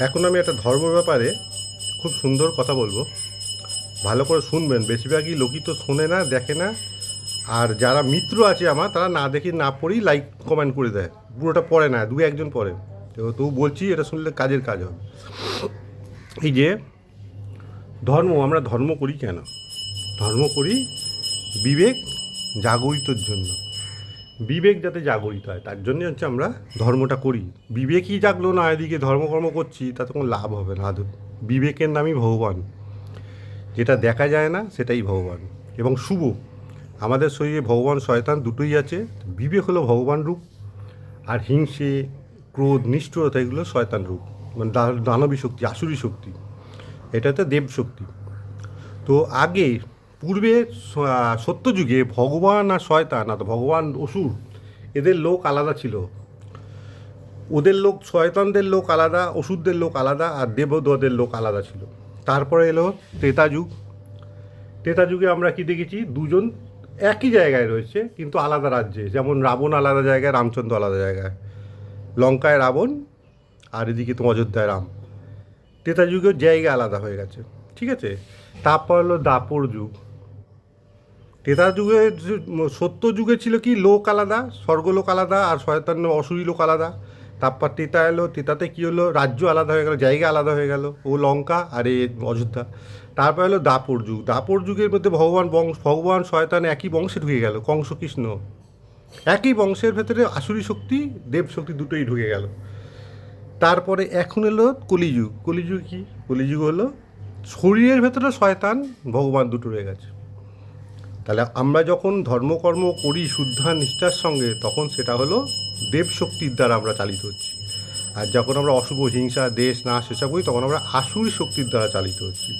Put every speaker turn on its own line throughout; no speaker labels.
এখন আমি একটা ধর্ম ব্যাপারে খুব সুন্দর কথা বলব। ভালো করে শুনবেন। বেশিরভাগই লোকই তো শোনে না, দেখে না। আর যারা মিত্র আছে আমার, তারা না দেখি, না পড়েই লাইক কমেন্ট করে দেয়। পুরোটা পড়ে না দু একজন পড়ে। তো তবু বলছি, এটা শুনলে কাজের কাজ হবে। এই যে, ধর্ম, আমরা ধর্ম করি কেন? ধর্ম করি বিবেক জাগরিতর জন্য। বিবেক যাতে জাগরিত হয়, তার জন্য হচ্ছে আমরা ধর্মটা করি। বিবেকই জাগলো না, এদিকে ধর্মকর্ম করছি তাতে কোনো লাভ হবে না। আদৌ বিবেকের নামই ভগবান। যেটা দেখা যায় না, সেটাই ভগবান। এবং শুভ। আমাদের শরীরে ভগবান, শয়তান দুটোই আছে। বিবেক হলো ভগবান রূপ, আর হিংসে, ক্রোধ, নিষ্ঠুরতা এগুলো শয়তান রূপ। মানে দানবী শক্তি, আসুরি শক্তি। এটা হচ্ছে দেব শক্তি। তো আগে পূর্বে স- সত্যযুগে ভগবান আর শয়তান, আর ভগবান অসুর, এদের লোক আলাদা ছিল। ওদের লোক শয়তানদের লোক আলাদা, অসুরদের লোক আলাদা, আর দেবদদের লোক আলাদা ছিল। তারপরে এলো ত্রেতা যুগ। ত্রেতা যুগে আমরা কি দেখেছি? দুজন একই জায়গায় রয়েছে, কিন্তু আলাদা রাজ্যে। যেমন রাবণ আলাদা জায়গায়, রামচন্দ্র আলাদা জায়গায়। লঙ্কায় রাবণ, আর এদিকে তো অযোধ্যায় রাম। ত্রেতা যুগের জায়গা আলাদা হয়ে গেছে। ঠিক আছে? তারপর হলো দাপর যুগ। ত্রেতা যুগে সত্য যুগে ছিল কি, লোক আলাদা স্বর্গলোক আলাদা আর শয়তান, অসুরী লোক আলাদা। তারপর ত্রেতা এলো, ত্রেতাতে কী হলো, রাজ্য আলাদা হয়ে গেল, জায়গা আলাদা হয়ে গেল, ও লঙ্কা আর এ অযোধ্যা। তারপর এলো দাপর যুগ। দাপর যুগের মধ্যে ভগবান বংশ, ভগবান, শয়তান একই বংশে ঢুকে গেল কংস কৃষ্ণ একই বংশের ভেতরে আসুরি শক্তি, দেব শক্তি দুটোই ঢুকে গেল। তারপরে এখন এলো কলিযুগ। কলিযুগ কি? কলিযুগ হলো শরীরের ভেতরে শয়তান, ভগবান দুটো রয়ে গেছে। তাহলে আমরা যখন ধর্মকর্ম করি শুদ্ধা নিষ্ঠার সঙ্গে, তখন সেটা হলো দেব শক্তির দ্বারা আমরা চালিত হচ্ছি। আর যখন আমরা অশুভ হিংসা, দেশ না সেসব করি, তখন আমরা আসুরি শক্তির দ্বারা চালিত হচ্ছি।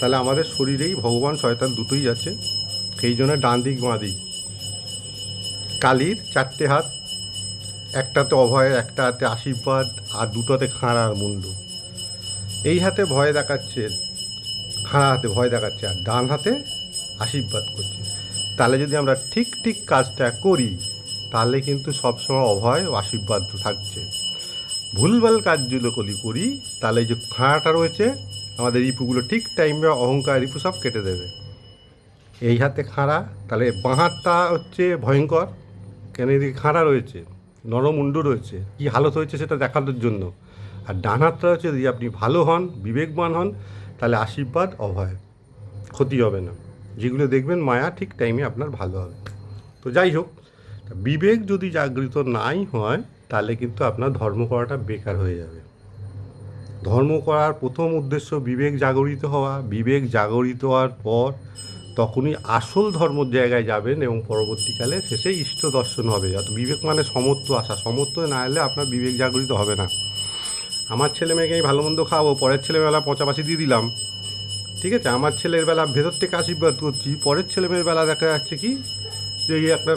তাহলে আমাদের শরীরেই ভগবান, শয়তান দুটোই আছে। সেই জন্য ডান দিক, বাঁ দিক। কালীর চারটে হাত, একটাতে অভয় একটা হাতে আশীর্বাদ, আর দুটোতে খাঁড়ার মুন্ড। এই হাতে ভয় দেখাচ্ছে, খাঁড়া হাতে ভয় দেখাচ্ছে, আর ডান হাতে আশীর্বাদ করছে। তাহলে যদি আমরা ঠিক ঠিক কাজটা করি, তাহলে কিন্তু সবসময় অভয় ও আশীর্বাদ থাকছে। ভুলভাল কাজগুলো করি করি, তাহলে যে খাঁড়াটা রয়েছে, আমাদের রিপুগুলো ঠিক টাইমে অহংকার রিপু সব কেটে দেবে। এই হাতে খাঁড়া, তাহলে বাঁ হাতটা হচ্ছে ভয়ঙ্কর। কেন এদিকে খাঁড়া রয়েছে? নরমুণ্ড রয়েছে। কী হালত হয়েছে সেটা দেখানোর জন্য। আর ডান হাতটা হচ্ছে যদি আপনি ভালো হন, বিবেকবান হন, তাহলে আশীর্বাদ, অভয়। ক্ষতি হবে না। যেগুলো দেখবেন মায়া ঠিক টাইমে আপনার ভালো হবে। তো যাই হোক বিবেক যদি জাগৃত নাই হয়, তাহলে কিন্তু আপনার ধর্ম করাটা বেকার হয়ে যাবে। ধর্ম করার প্রথম উদ্দেশ্য বিবেক জাগরিত হওয়া। বিবেক জাগরিত হওয়ার পর তখনই আসল ধর্মর জায়গায় যাবেন এবং পরবর্তীকালে শেষে ইষ্ট দর্শন হবে। অত বিবেক মানে সমত্ব আসা সমত্ব না এলে আপনার বিবেক জাগরিত হবে না। আমার ছেলে মেয়েকে আমি ভালো মন্দ খাওয়াবো, পরের ছেলেবেলা পচাপাশি দিয়ে দিলাম। ঠিক আছে, আমার ছেলের বেলা ভেতর থেকে আশীর্বাদ করছি পরের ছেলে মেয়ের বেলা দেখা যাচ্ছে কি, যে একটা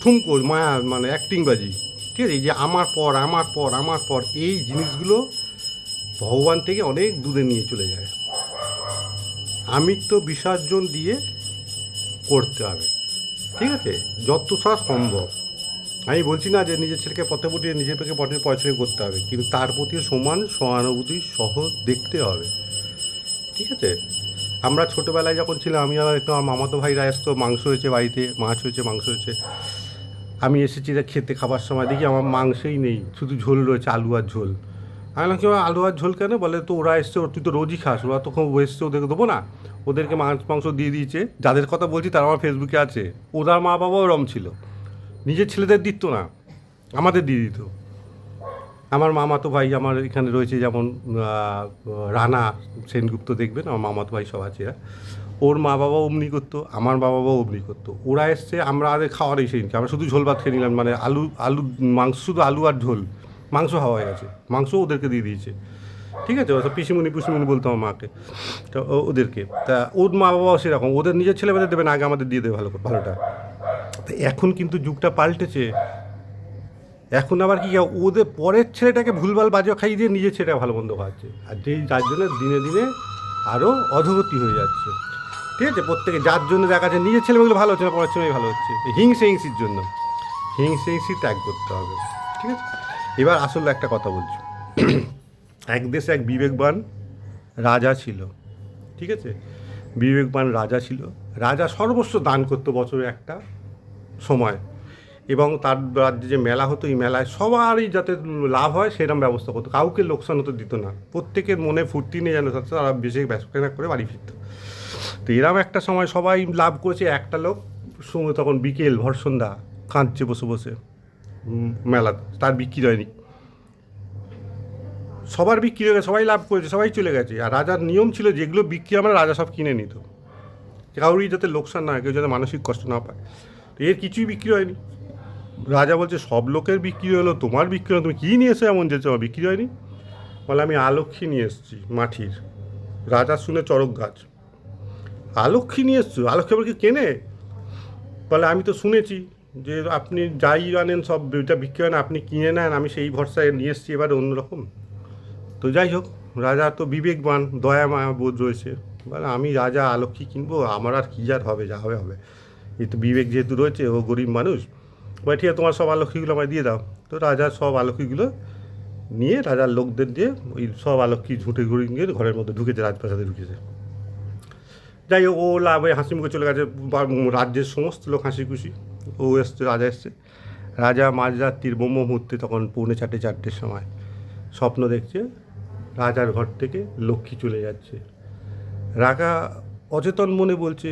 ঠুমকো, মায়া মানে অ্যাক্টিংবাজি ঠিক আছে, এই যে আমার পর আমার পর আমার পর, এই জিনিসগুলো ভগবান থেকে অনেক দূরে নিয়ে চলে যায়। আমিত্ব বিসর্জন দিয়ে করতে হবে। ঠিক আছে, যত সম্ভব। আমি বলছি না যে নিজের ছেলেকে পথে পটিয়ে, নিজের পেকে পথে পয়সা করতে হবে, কিন্তু তার প্রতি সমান, সহানুভূতি সহ দেখতে হবে। ঠিক আছে? আমরা ছোটোবেলায় যখন ছিলাম, আমি আর একটু আমার মামাতো ভাইরা আসতো মাংস হয়েছে বাড়িতে, মাছ হয়েছে, মাংস হয়েছে। আমি এসেছি তা খেতে খাবার সময়, দেখি আমার মাংসই নেই, শুধু ঝোল রয়েছে, আলু আর ঝোল। আমি বললাম কি আলু আর ঝোল কেন? বলে, তো ওরা এসছে তুই তো রোজই খাস, ওরা তখন এসছে, ওদেরকে দেবো না। ওদেরকে মাছ, মাংস দিয়ে দিয়েছে, যাদের কথা বলছি তারা আমার ফেসবুকে আছে। ওরা মা বাবাও রম ছিল। নিজের ছেলেদের দিত না, আমাদের দিয়ে দিত। আমার মামাতো ভাই আমার এখানে রয়েছে, যেমন রানা সেনগুপ্ত দেখবেন, আমার মামাতো ভাই সব আছে ওর মা বাবা অমনি করতো আমার মা বাবাও অমনি করতো ওরা এসছে, আমরা আগে খাওয়ার এসে নিচ্ছি, আমরা শুধু ঝোল ভাত খেয়ে নিলাম মানে আলু আলু, মাংস, শুধু আলু আর ঝোল। মাংস হাওয়া হয়ে গেছে, মাংস ওদেরকে দিয়ে দিয়েছে। ঠিক আছে, ওসব পিসিমণি পুষিমণি বলতো আমার মাকে, তো ওদেরকে। তা ওর মা বাবাও সেরকম, ওদের নিজের ছেলেমেয়েদের দেবে না, আগে আমাদের দিয়ে দেবে ভালো ভালোটা। তো এখন কিন্তু যুগটা পাল্টেছে এখন আবার কি ওদের পরের ছেলেটাকে ভুলভাল বাজে খাইয়ে দিয়ে নিজের ছেলেটা ভালো মন্দ খাচ্ছে আর যেই যার জন্য দিনে দিনে আরও অধগতি হয়ে যাচ্ছে। ঠিক আছে? প্রত্যেকে যার জন্য দেখা যাচ্ছে নিজের ছেলেমেয়েগুলো ভালো হচ্ছে না, পরের ছেলে ভালো হচ্ছে। হিংসে হিংসির জন্য। হিংসে হিংসি ত্যাগ করতে হবে। ঠিক আছে? এবার আসলে একটা কথা বলছি। এক দেশে এক বিবেকবান রাজা ছিল। ঠিক আছে? বিবেকবান রাজা ছিল। রাজা সর্বস্ব দান করতো বছরে একটা সময়। এবং তার রাজ্যে যে মেলা হতো, এই মেলায় সবারই যাতে লাভ হয়, সেরকম ব্যবস্থা করতো। কাউকে লোকসান হতে দিত না। প্রত্যেকের মনে ফুর্তি নিয়ে যেন তারা বেশি ব্যবসা করে বাড়ি ফিরত। তো এরম একটা সময় সবাই লাভ করেছে। একটা লোক তখন বিকেল ভর সন্ধ্যা কাঁদছে বসে বসে মেলা তার বিক্রি হয়নি। সবার বিক্রি হয়ে গেছে, সবাই লাভ করেছে, সবাই চলে গেছে। আর রাজার নিয়ম ছিল, যেগুলো বিক্রি আমরা রাজা সব কিনে নিত। কাউরই যাতে লোকসান না হয়, কেউ যাতে মানসিক কষ্ট না পায়। তো এর কিছুই বিক্রি হয়নি। রাজা বলছে, সব লোকের বিক্রি হলো, তোমার বিক্রি হলো, তুমি কী নিয়ে এসে এমন যে তোমার বিক্রি হয়নি? বলে, আমি আলক্ষী নিয়ে এসেছি মাটির রাজা শুনে চরক গাছ। আলক্ষী নিয়ে এসছো? আলক্ষী আবার কি কেনে? বলে, আমি তো শুনেছি যে আপনি যাই আনেন সব এটা বিক্রি হয় না, আপনি কিনে নেন, আমি সেই ভরসায় নিয়ে এসেছি এবারে অন্যরকম। তো যাই হোক, রাজা তো বিবেকবান দয়া মায়া বোধ রয়েছে। বলে, আমি রাজা আলক্ষী কিনবো, আমার আর কী আর হবে, যা হবে হবে। এই তো বিবেক যেহেতু রয়েছে, ও গরিব মানুষ বলে ঠিক তোমার সব আলক্ষীগুলো আমায় দিয়ে দাও তো রাজা সব আলক্ষীগুলো নিয়ে রাজার লোকদের দিয়ে ওই সব আলক্ষী ঝুঁটে ঘুরে নিয়ে ঘরের মধ্যে ঢুকেছে রাজপ্রাসাদে ঢুকেছে যাই হোক ও লাভে হাসি মুখে চলে গেছে রাজ্যের সমস্ত লোক হাসি খুশি ও এসছে রাজা এসছে রাজা মাঝরাত্রির ব্রহ্ম মুহূর্তে তখন পৌনে চারটে চারটের সময় স্বপ্ন দেখছে রাজার ঘর থেকে লক্ষ্মী চলে যাচ্ছে রাজা অচেতন মনে বলছে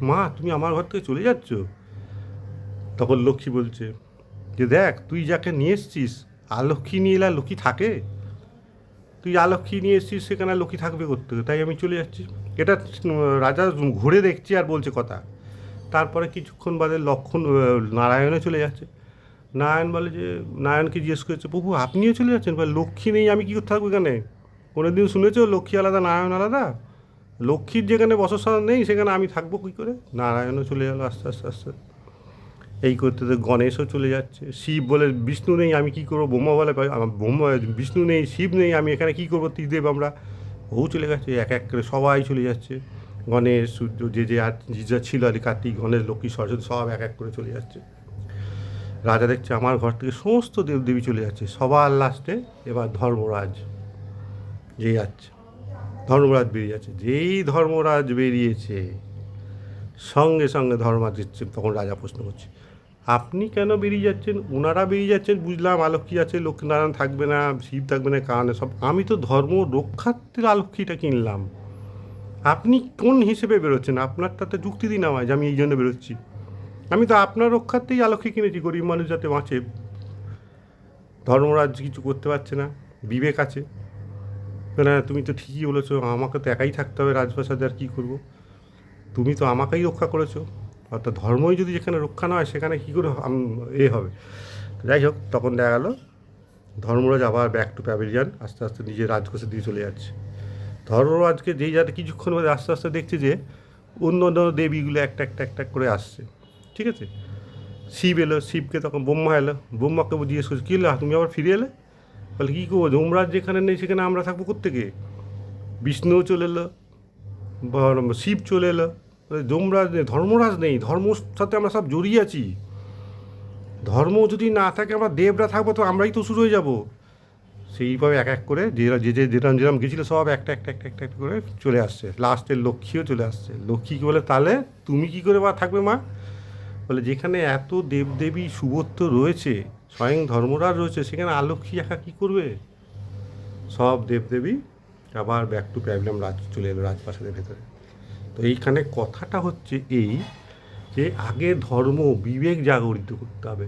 মা তুমি আমার ঘর থেকে চলে যাচ্ছ তখন লক্ষ্মী বলছে, যে দেখ, তুই যাকে নিয়ে এসছিস আলক্ষী নিয়ে এলে লক্ষ্মী থাকে? তুই আলক্ষী নিয়ে এসছিস, সেখানে লক্ষ্মী থাকবে করতে তাই আমি চলে যাচ্ছি। এটা রাজা ঘুরে দেখছি আর বলছে কথা। তারপরে কিছুক্ষণ বাদে লক্ষণ নারায়ণে চলে যাচ্ছে। নারায়ণ বলে যে, নারায়ণকে জিজ্ঞেস করেছে, প্রভু, আপনিও চলে যাচ্ছেন? বলে, লক্ষ্মী নেই, আমি কী করতে থাকব এখানে? কোনোদিন শুনেছো, লক্ষ্মী আলাদা, নারায়ণ আলাদা? লক্ষ্মীর যেখানে বসস্থান নেই, সেখানে আমি থাকব কী করে? নারায়ণও চলে গেলো আস্তে আস্তে আস্তে। এই করতে তো গণেশও চলে যাচ্ছে। শিব বলে, বিষ্ণু নেই, আমি কী করব? ব্রহ্মা বলে আমার ব্রহ্মা, বিষ্ণু নেই, শিব নেই, আমি এখানে কী করব? ত্রিদেব আমরা। ও চলে গেছে, এক এক করে সবাই চলে যাচ্ছে। গণেশ, সূর্য, যে যে আর যে ছিল আর কার্তিক, গণেশ, লক্ষ্মী, সরস্বতী, সব এক এক করে চলে যাচ্ছে। রাজা দেখছে, আমার ঘর থেকে সমস্ত দেবদেবী চলে যাচ্ছে, সবার লাস্টে এবার ধর্মরাজ যে যাচ্ছে। ধর্মরাজ বেরিয়ে যাচ্ছে, যেই ধর্মরাজ বেরিয়েছে, সঙ্গে সঙ্গে ধর্মরাজ তখন রাজা প্রশ্ন করছে আপনি কেন বেরিয়ে যাচ্ছেন? ওনারা বেরিয়ে যাচ্ছেন, বুঝলাম। আলক্ষী আছে লক্ষ্মীনারায়ণ থাকবে না, শিব থাকবে না কারণে সব। আমি তো ধর্ম রক্ষার্থের আলক্ষীটা কিনলাম। আপনি কোন হিসেবে বেরোচ্ছেন? আপনার তাতে যুক্তি দিন আমায় যে আমি এই জন্য বেরোচ্ছি। আমি তো আপনার রক্ষার্থেই আলক্ষী কিনেছি, গরিব মানুষ যাতে বাঁচে। ধর্মরাজ কিছু করতে পারছে না, বিবেক আছে। না, তুমি তো ঠিকই বলেছ, আমাকে তো একাই থাকতে হবে, রাজপ্রাসাদে আর কী করব? তুমি তো আমাকেই রক্ষা করেছ। অর্থাৎ ধর্মই যদি যেখানে রক্ষা না হয়, সেখানে কী করে এ হবে? যাই হোক, তখন দেখা গেল ধর্মরাজ আবার ব্যাক টু প্যাভিলিয়ান আস্তে আস্তে নিজের রাজকোষের দিয়ে চলে যাচ্ছে। ধর্মরাজকে যেই যাতে কিছুক্ষণ বাদে আস্তে আস্তে দেখছে যে অন্য অন্য দেবীগুলো একটা একটা একটা করে আসছে। ঠিক আছে? শিব এলো, শিবকে তখন ব্রহ্মা এলো। ব্রহ্মাকে জিজ্ঞেস করছে কী তুমি আবার ফিরে এলে? বলে, কী করব? যমরাজ যেখানে নেই, সেখানে আমরা থাকব কোথেকে বিষ্ণুও চলে এলো শিব চলে এলো। যমরাজ নেই ধর্মরাজ নেই, ধর্মর সাথে আমরা সব জড়িয়ে আছি। ধর্ম যদি না থাকে, আমরা দেবরা থাকব, তো আমরাই তো শুরু হয়ে যাব। সেইভাবে এক এক করে যে যে যেরম যেরম গেছিল, সব একটা একটা একটা একটা একটা করে চলে আসছে। লাস্টের লক্ষ্মীও চলে আসছে। লক্ষ্মী কি বলে, তাহলে তুমি কি করে বা থাকবে মা? বলে, যেখানে এত দেবদেবী সুবত্ব রয়েছে, স্বয়ং ধর্মরাজ রয়েছে, সেখানে আলক্ষী একা কী করবে? সব দেবদেবী আবার ব্যাক টু প্যাভিলিয়াম রাজ চলে এলো রাজপ্রাসাদের ভেতরে। তো এইখানে কথাটা হচ্ছে এই যে আগে ধর্ম বিবেক জাগরিত করতে হবে।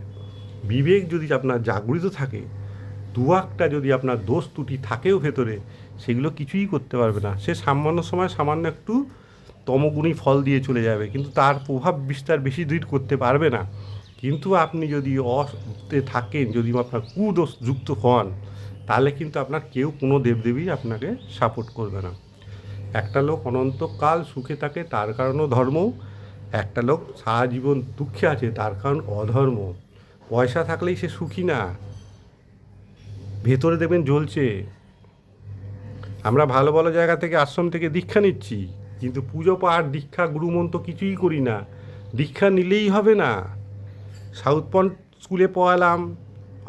বিবেক যদি আপনার জাগরিত থাকে, দু একটা যদি আপনার দোষ ত্রুটি থাকেও ভেতরে, সেগুলো কিছুই করতে পারবে না। সে সামান্য সময় সামান্য একটু তমগুণী ফল দিয়ে চলে যাবে, কিন্তু তার প্রভাব বিস্তার বেশি দূর করতে পারবে না। কিন্তু আপনি যদি অতে থাকেন, যদি আপনার কুদোষ যুক্ত হন, তাহলে কিন্তু আপনার কেউ কোনো দেবদেবী আপনাকে সাপোর্ট করবে না। একটা লোক অনন্তকাল সুখে থাকে, তার কারণও ধর্ম। একটা লোক সারা জীবন দুঃখে আছে, তার কারণ অধর্ম। পয়সা থাকলেই সে সুখী না। ভেতরে দেখবেন জ্বলছে। আমরা ভালো ভালো জায়গা থেকে আশ্রম থেকে দীক্ষা নিচ্ছি, কিন্তু পুজো পাঠ, দীক্ষা, গুরুমন্ত্র কিছুই করি না। দীক্ষা নিলেই হবে না। সাউথ পয়েন্ট স্কুলে পড়ালাম।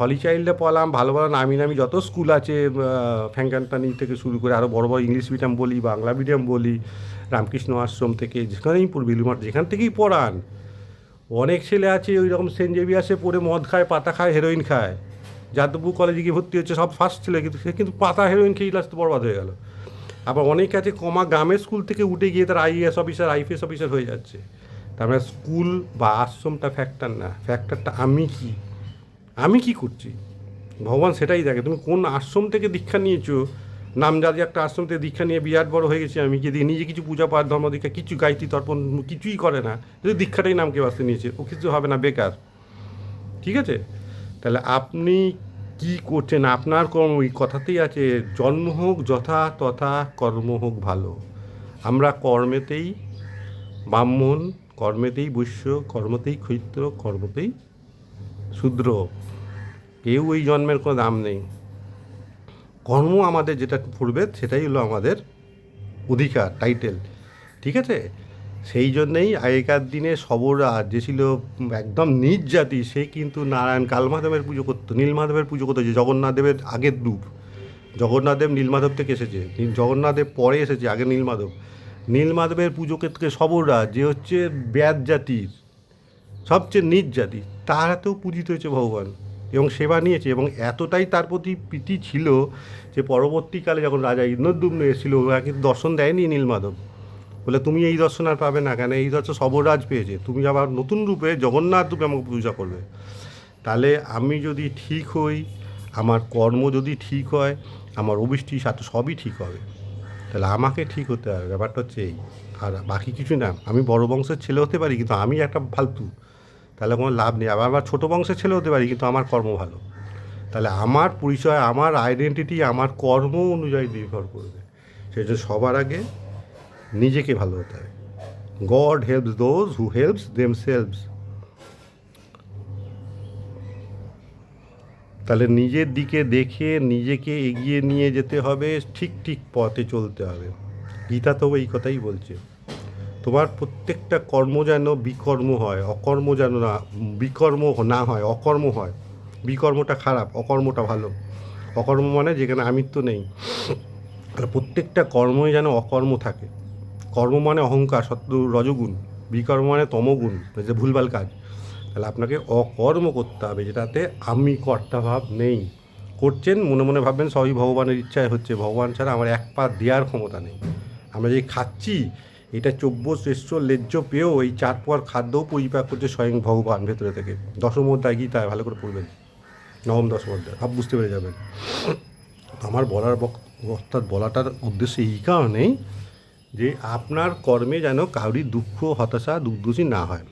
হলি চাইল্ডে পড়ালাম, ভালো ভালো নামি নামি যত স্কুল আছে ফ্যাঙ্কানটানি থেকে শুরু করে আরও বড় বড় ইংলিশ মিডিয়াম বলি, বাংলা মিডিয়াম বলি, রামকৃষ্ণ আশ্রম থেকে যেখানেই পড়বি বিলুমার যেখান থেকেই পড়ান, অনেক ছেলে আছে ওই রকম সেন্ট জেভিয়ার্সে পড়ে মদ খায়, পাতা খায় হেরোইন খায়। যাদবপুর কলেজে গিয়ে ভর্তি হচ্ছে, সব ফার্স্ট ছেলে, কিন্তু সে কিন্তু পাতা হেরোইন খেয়ে লাস্ট বরবাদ হয়ে গেল। আবার অনেক আছে, কমা গ্রামের স্কুল থেকে উঠে গিয়ে তার আইএএস অফিসার আইপিএস অফিসার হয়ে যাচ্ছে। তার মানে স্কুল বা আশ্রমটা ফ্যাক্টর না ফ্যাক্টরটা আমি কি? আমি কি করছি? ভগবান সেটাই দেখে। তুমি কোন আশ্রম থেকে দীক্ষা নিয়েছো? নামজাদি একটা আশ্রম থেকে দীক্ষা নিয়ে বিরাট বড় হয়ে গেছি আমি। যদি নিজে কিছু পূজা পাঠ, ধর্ম দীক্ষা, কিছু গাইতি তর্পণ, কিছুই করে না। যদি দীক্ষাটাই নামকে বাঁচতে নিয়েছে। ও কিছু হবে না, বেকার। ঠিক আছে? তাহলে আপনি কি করছেন? আপনার কর্ম ওই কথাতেই আছে, জন্ম হোক যথা তথা কর্ম হোক ভালো। আমরা কর্মেতেই ব্রাহ্মণ, কর্মেতেই বৈশ্য, কর্মতেই ক্ষৈত্র কর্মতেই শূদ্র। কেউ এই জন্মের কোনো দাম নেই। কর্ম আমাদের যেটা পড়বে সেটাই হলো আমাদের অধিকার টাইটেল ঠিক আছে? সেই জন্যেই আগেকার দিনে সবরা যে ছিল একদম নিজ জাতি, সে কিন্তু নারায়ণ কালমাধবের পুজো করতো, নীলমাধবের পুজো করতো, যে জগন্নাথদেবের আগের রূপ। জগন্নাথদেব নীলমাধব থেকে এসেছে জগন্নাথদেব পরে এসেছে, আগে নীলমাধব। নীলমাধবের পুজো ক্ষেত্রে সবরা যে হচ্ছে ব্যাদ জাতির। সবচেয়ে নিজ জাতি, তার হাতেও পূজিত হয়েছে ভগবান এবং সেবা নিয়েছে এবং এতটাই তার প্রতি প্রীতি ছিল যে পরবর্তীকালে যখন রাজা ইন্দ্রদ্যুম্ন এসেছিল, ওরা কিন্তু দর্শন দেয়নি নীলমাধব। বলে, তুমি এই দর্শন আর পাবে না কেন? এই দর্শন সবরাজ পেয়েছে। তুমি আবার নতুন রূপে জগন্নাথ রূপে আমাকে পূজা করবে। তাহলে আমি যদি ঠিক হই, আমার কর্ম যদি ঠিক হয়, আমার অবৃষ্টি সাথে সবই ঠিক হবে। তাহলে আমাকে ঠিক হতে হবে। ব্যাপারটা হচ্ছে এই। আর বাকি কিছু না। আমি বড় বংশের ছেলে হতে পারি, কিন্তু আমি একটা ফালতু তাহলে কোনো লাভ নেই। আবার আমার ছোটো বংশের ছেলে হতে পারি, কিন্তু আমার কর্ম ভালো। তাহলে আমার পরিচয়, আমার আইডেন্টিটি আমার কর্ম অনুযায়ী নির্ভর করবে। সেই জন্য সবার আগে নিজেকে ভালো হতে হবে। God helps those who helps themselves তাহলে নিজের দিকে দেখে, নিজেকে এগিয়ে নিয়ে যেতে হবে, ঠিক ঠিক পথে চলতে হবে। গীতা তো এই কথাই বলছে। তোমার প্রত্যেকটা কর্ম যেন বিকর্ম হয়, অকর্ম যেন না, বিকর্ম না হয়, অকর্ম হয়। বিকর্মটা খারাপ, অকর্মটা ভালো। অকর্ম মানে যেখানে আমিত্ব নেই। প্রত্যেকটা কর্মই যেন অকর্ম থাকে। কর্ম মানে অহংকার সত্য রজগুণ। বিকর্ম মানে তমগুণ যে ভুলভাল কাজ। তাহলে আপনাকে অকর্ম করতে হবে, যেটাতে আমি কর্তা ভাব নেই। করছেন, মনে মনে ভাববেন, সবই ভগবানের ইচ্ছায় হচ্ছে। ভগবান ছাড়া আমার এক পা দেওয়ার ক্ষমতা নেই। আমরা যে খাচ্ছি এটা চব্য শ্রেষ্ঠ লেজ্জ পেয়েও এই চার পর খাদ্যও পরিপাক করছে স্বয়ং ভগবান ভেতরে থেকে। দশম অধ্যায় গীতায় ভালো করে পড়বেন। নবম, দশম অধ্যায়, ভাব বুঝতে পেরে যাবেন। আমার বলার অর্থাৎ বলাটার উদ্দেশ্য এই কারণেই যে আপনার কর্মে যেন কাউরির দুঃখ, হতাশা, দুর্দশী না হয়।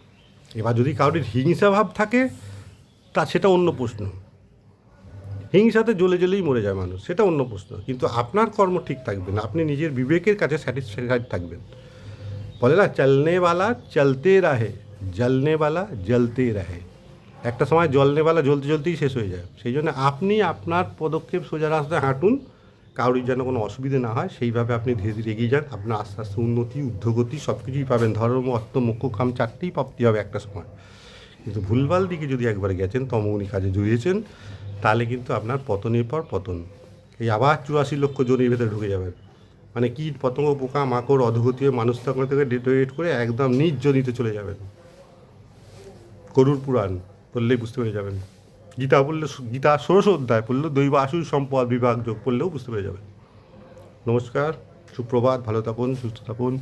এবার যদি কাউরির হিংসা ভাব থাকে, তা সেটা অন্য প্রশ্ন। হিংসাতে জ্বলে জ্বলেই মরে যায় মানুষ, সেটা অন্য প্রশ্ন। কিন্তু আপনার কর্ম ঠিক থাকবে না, আপনি নিজের বিবেকের কাছে স্যাটিসফাইড থাকবেন। বলে না চলনেওয়ালা চলতে রাহে জ্বলনেওয়ালা জ্বলতে রাহে। একটা সময় জ্বলনেওয়ালা জ্বলতে জ্বলতেই শেষ হয়ে যায়। সেই জন্য আপনি আপনার পদক্ষেপ সোজা রাস্তায় হাঁটুন কাউরির যেন কোনো অসুবিধে না হয়, সেইভাবে আপনি ধীরে ধীরে এগিয়ে যান। আপনার আস্তে আস্তে উন্নতি উদ্ধগতি সব কিছুই পাবেন ধর্ম অর্থ মুখ্য কাম চারটেই প্রাপ্তি হবে একটা সময়। কিন্তু ভুলভাল দিকে যদি একবার গেছেন তমগুনি কাজে জড়িয়েছেন, তাহলে কিন্তু আপনার পতনের পর পতন। এই আবার চুরাশি লক্ষ জনের ভেতরে ঢুকে যাবেন। মানে কীট পতঙ্গ পোকা, মাকড় অধগতি হয়ে মানুষ তখন থেকে ডেটোরেট করে একদম নিজ দিতে চলে যাবেন। করুর পুরাণ পড়লেই বুঝতে পেরে যাবেন। গীতা পড়লে গীতা ষোড়শ অধ্যায় পড়লেও দৈব আশু সম্পদ বিভাগ যোগ পড়লেও বুঝতে পেরে যাবেন। নমস্কার, সুপ্রভাত, ভালো থাকুন, সুস্থ থাকুন।